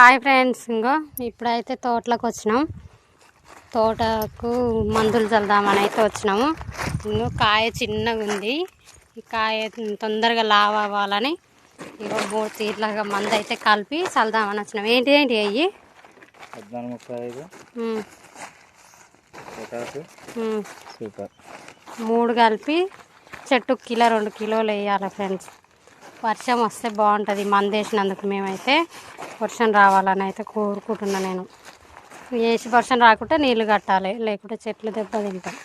Hi friends ఇంకో ఇప్పుడైతే తోటలోకి వచ్చినాం. తోటకు మందులు చల్దామని అయితే వచ్చినాము. ఇంకో కాయ చిన్నగా ఉంది. ఈ కాయ తొందరగా లావ్ అవ్వాలని ఇంకో మూడు తీర్లాగా మందు అయితే కలిపి చల్దామని వచ్చినాం. ఏంటి ఏంటి అయ్యి? మూడు కలిపి చెట్టు కిలో రెండు కిలోలు వేయాలి ఫ్రెండ్స్. వర్షం వస్తే బాగుంటుంది. మందేసినందుకు మేమైతే వర్షం రావాలని అయితే కోరుకుంటున్నా నేను. వేసి వర్షం రాకుంటే నీళ్ళు కట్టాలి లేకుంటే చెట్లు దెబ్బ తింటాం.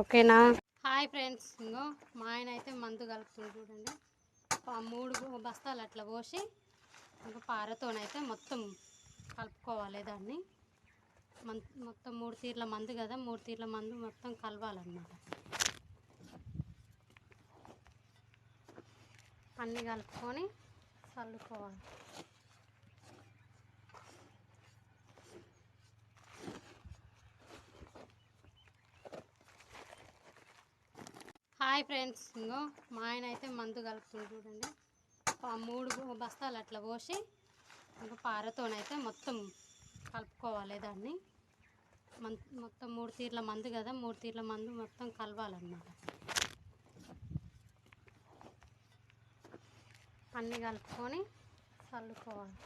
ఓకేనా? Hi friends. ఇంకో మా ఆయన అయితే మందు కలుపుతుంది చూడండి. మూడు బస్తాలు అట్లా పోసి ఇంకా పారతోనైతే మొత్తం కలుపుకోవాలి దాన్ని. మొత్తం మూడు తీర్ల మందు కదా మూడు తీర్ల మందు మొత్తం కలవాలన్నమాట. అన్నీ కలుపుకొని చల్లుకోవాలి. హాయ్ ఫ్రెండ్స్ ఇంకో మా ఆయన అయితే మందు కలుపుతుంది చూడండి. మూడు బస్తాలు అట్లా పోసి ఇంకా పారతోనైతే మొత్తం కలుపుకోవాలి దాన్ని. మొత్తం మూడు తీర్ల మందు కదా మూడు తీర్ల మందు మొత్తం కలవాలన్నమాట. అన్నీ కలుపుకొని చల్లుకోవాలి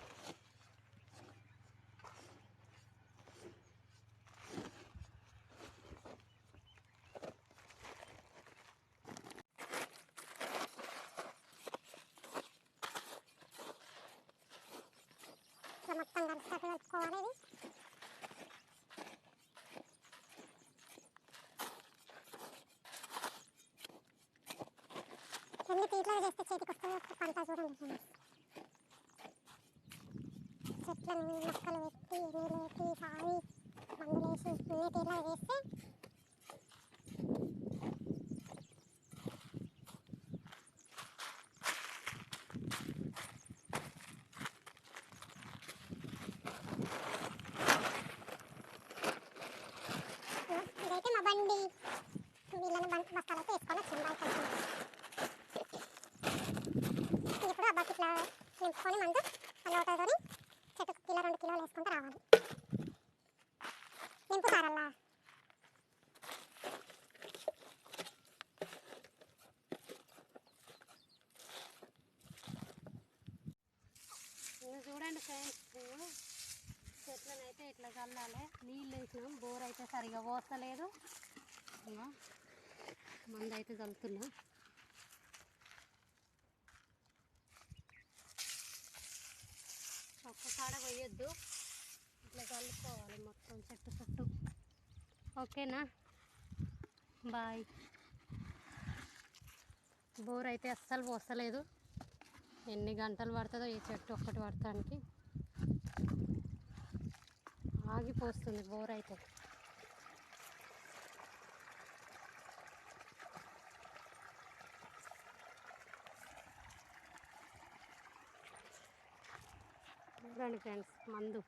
ఇట్లా మొత్తం కలిసేటట్టు కలుపుకోవాలి ఇది ఎన్ని ఇట్లా చేస్తే చేతికి వస్తుంది పంట చూడండి చెట్లను మొక్కలు పెట్టి నీళ్ళు పెట్టి సాగి మందులు వేసి చేస్తే బకెట్లో నింపుకొని మందు లోటతోని చెట్టుకు కిలో రెండు కిలోలు వేసుకుంటూ రావాలి. నింపుతారల్లా చూడండి ఫ్రెండ్స్ చెట్లను అయితే ఇట్లా చల్లాలి. నీళ్ళు వేసినాం బోర్ అయితే సరిగా పోస్తలేదు. మందు అయితే చల్లుతున్నాం. ఒక్కసాడ పోయొద్దు ఇట్లా కలుపుకోవాలి మొత్తం చెట్టు చుట్టూ. ఓకేనా? బాయ్. బోర్ అయితే అస్సలు పోస్తలేదు. ఎన్ని గంటలు పడుతుందో ఈ చెట్టు ఒక్కటి పడటానికి ఆగిపోస్తుంది బోర్ అయితే చూడండి ఫ్రెండ్స్ మందు.